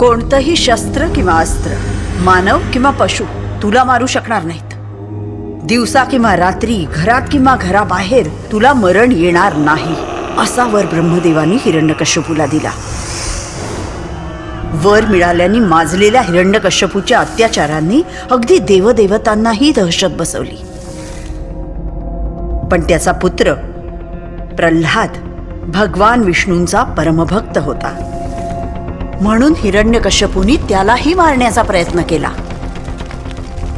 कोणतंही शस्त्र किंवा अस्त्र मानव किंवा पशु तुला मारू शकणार नाहीत. दिवसा किंवा रात्री घरात किंवा घराबाहेर तुला मरण येणार नाही असा वर ब्रह्मदेवानी हिरण्यकश्यपूला दिला. वर मिळाल्याने माजलेल्या हिरण्यकश्यपूच्या अत्याचारांनी अगदी देवदेवतांनाही दहशत बसवली. पण त्याचा पुत्र प्रल्हाद भगवान विष्णूंचा परमभक्त होता. म्हणून हिरण्यकश्यपूनी त्यालाही मारण्याचा प्रयत्न केला.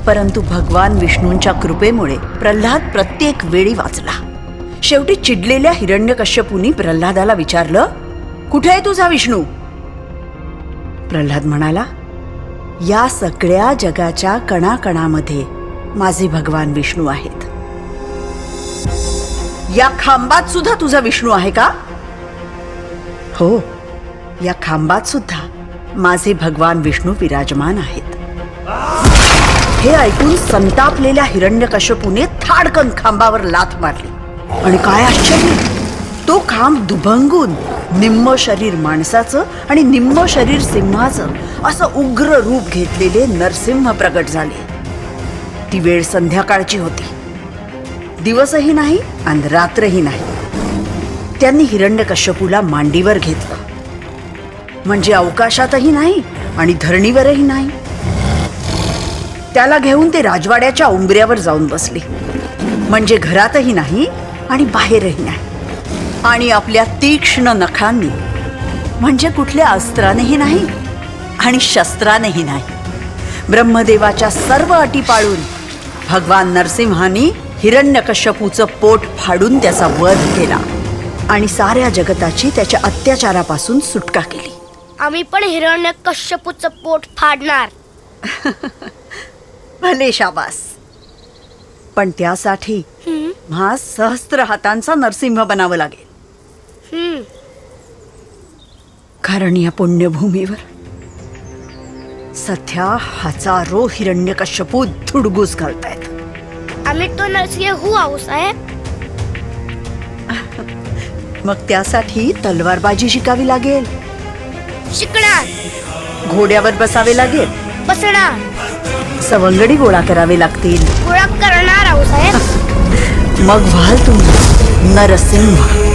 परंतु भगवान विष्णूंच्या कृपेमुळे प्रल्हाद प्रत्येक वेळी वाचला. शेवटी चिडलेल्या हिरण्यकश्यपूनी प्रल्हादाला विचारलं कुठे आहे तुझा विष्णू? प्रल्हाद म्हणाला या सगळ्या जगाच्या कणाकणामध्ये माझे भगवान विष्णू आहेत. या खांबात सुद्धा तुझा विष्णू आहे का? हो. या खांबात सुद्धा माझे भगवान विष्णू विराजमान आहेत. हे ऐकून संतापलेल्या हिरण्यकश्यपूने थाडकन खांबावर लाथ मारली. आणि काय आश्चर्य! तो खांब दुभंगून निम्म शरीर माणसाचं आणि निम्म शरीर सिंहाचं असं उग्र रूप घेतलेले नरसिंह प्रगट झाले. ती वेळ संध्याकाळची होती. दिवसही नाही आणि रात्रही नाही. त्यांनी हिरण्यकश्यपूला मांडीवर घेतलं. म्हणजे अवकाशातही नाही आणि धरणीवरही नाही. त्याला घेऊन ते राजवाड्याच्या उंबऱ्यावर जाऊन बसले. म्हणजे घरातही नाही आणि बाहेरही नाही. आणि आपल्या तीक्ष्ण नखांनी म्हणजे कुठल्या अस्त्रानेही नाही आणि शस्त्रानेही नाही. ब्रह्मदेवाच्या सर्व अटी पाळून भगवान नरसिंहानी हिरण्यकश्यपूचं पोट फाडून त्याचा वध केला आणि साऱ्या जगताची त्याच्या अत्याचारापासून सुटका केली. आम्ही पण हिरण्य कश्यपूचं पोट फाडणार. भले शाबास. पण त्यासाठी हम्म, हा सहस्त्र हातांचा नरसिंह बनावं लागेल. हम्म. कारण या पुण्यभूमीवर सध्या हजारो हिरण्यकश्यपू धुडगूस घालतायत. आम्ही तो नरसिंह हू आहो साहेब? मग त्यासाठी तलवारबाजी शिकावी लागेल. शिकणार. घोड्यावर बसावे लागेल. बसणार. सवंगडी गोळा करावे लागतील. गोळा करणार आहो साहेब. मग व्हाल तुम्ही नरसिंह.